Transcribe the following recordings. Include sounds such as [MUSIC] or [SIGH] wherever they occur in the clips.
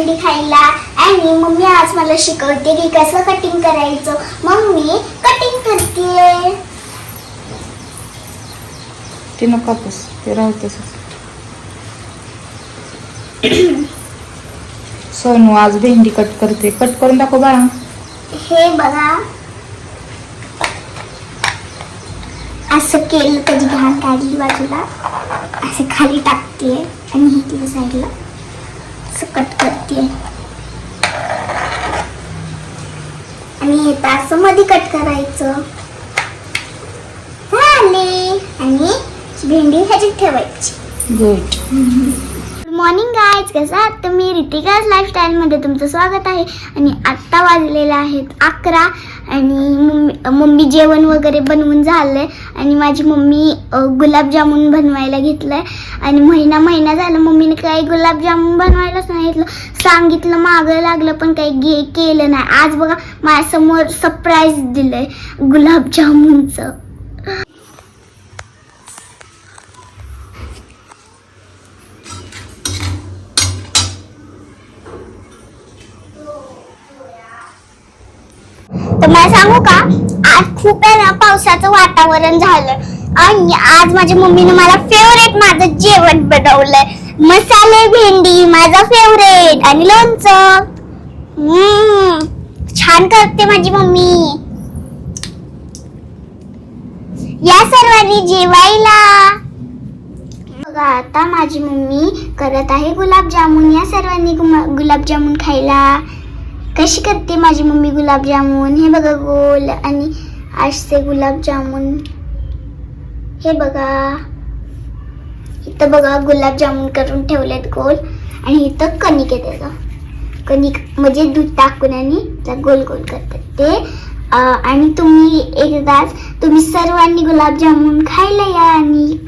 भेंडी खायला. आणि मम्मी आज मला शिकवते की कसं कटिंग करायचं. मग मी कटिंग करते. ते नको कापूस ते राहू तसंच सोनू आज भेंडी कट करते. कट करून दाखव बाळा. हे बघा. असं केलं त्याची घाण काढली बाजूला. असं खाली टाकते आणि इकडे साईडला असं कट करते आणि हे तर असं मध्ये कट करायचं. झाले आणि भेंडी ह्याच्यात ठेवायची. गुड गुड मॉर्निंग गायज कसं आहात तुम्ही? रितिकाज लाईफस्टाईलमध्ये तुमचं स्वागत आहे. आणि आत्ता वाजलेले आहेत अकरा आणि मम्मी जेवण वगैरे बनवून झालं आहे आणि माझी मम्मी गुलाबजामुन बनवायला घेतलं आहे आणि महिना महिना झाला मम्मीने काही गुलाबजामुन बनवायलाच नाही घेतलं. सांगितलं मागं लागलं पण काही गे केलं नाही. आज बघा माझ्यासमोर सरप्राईज दिलं आहे गुलाबजामुनचं. तर मला सांगू का? आज खूप आहे ना पावसाचं वातावरण झालं. आणि आज माझ्या मम्मीने मला फेवरेट माझं जेवण बनवलंय. मसाले भेंडी माझा फेवरेट आणि लोणचं. हम्म, छान करते माझी मम्मी. या सर्वांनी जेवायला. बघा आता माझी मम्मी करत आहे गुलाबजामुन. या सर्वांनी गुलाबजामुन खायला. कशी करते माझी मम्मी गुलाबजामुन? हे बघा गोल आणि असे गुलाबजामुन. हे बघा. इथं बघा गुलाबजामुन करून ठेवलेत गोल. आणि इथं कणिक येते का कणिक म्हणजे दूध टाकून आणि गोल गोल करतात ते. आणि तुम्ही एकदाच तुम्ही सर्वांनी गुलाबजामुन खायला या आणि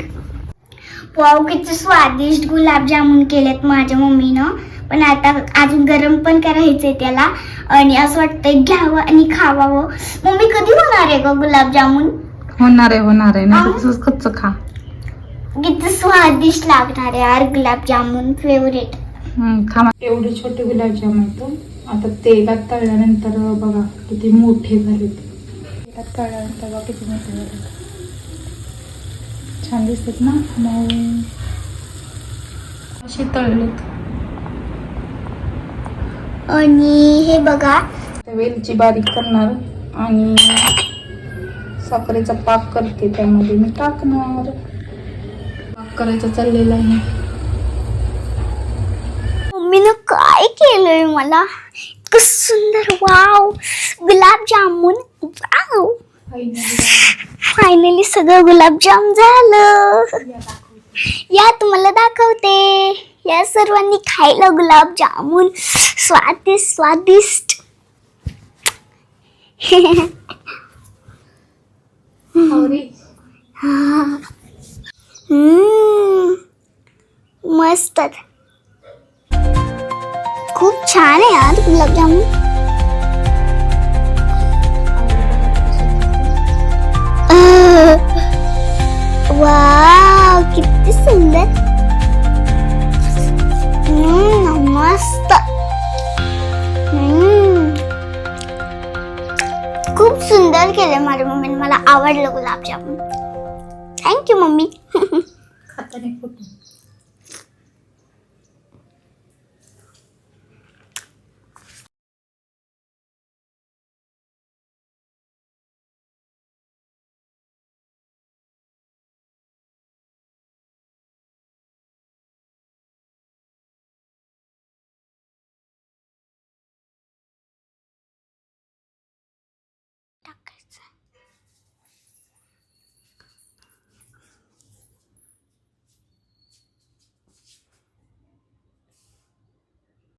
वाव किती स्वादिष्ट गुलाबजामुन केलेत माझ्या मम्मीनं. पण आता अजून गरम पण करायचंय त्याला. आणि असं वाटतंय घ्यावं आणि खावावं. मम्मी कधी होणार आहे ग गुलाबजामुन? होणार आहे होणार आहे. नाही हा? तसंच कच्च खा. किती स्वादिष्ट लागणार आहे यार गुलाबजामुन फेवरेट हम्म, खा मा- एवढे छोटे गुलाबजाम आहेत आता तेलात तळल्यानंतर बघा किती मोठे झाले तेलात तळल्यानंतर बघा किती मोठे झाले छान दिसतात ना. मऊ. असे तळलेत. आणि हे बघा. वेलची बारीक करणार आणि साखरेचा पाक करते त्यामध्ये. मी टाकणार. पाक करायचं चाललेलं आहे. मम्मीनं काय केलंय मला? इतकं सुंदर वाव गुलाबजामुन. वाव फायनली सगळं गुलाबजाम झालं. या तुम्हाला दाखवते. या सर्वांनी खायला गुलाबजामुन स्वादिष्ट स्वादिष्ट. मस्त. मस्तच खूप छान आहे यार गुलाबजामुन वाव किती सुंदर. हम्म, मस्त खूप सुंदर केले माझ्या मम्मीने. मला आवडलं गुलाबजामुन. Thank you mummy. [LAUGHS] खाताने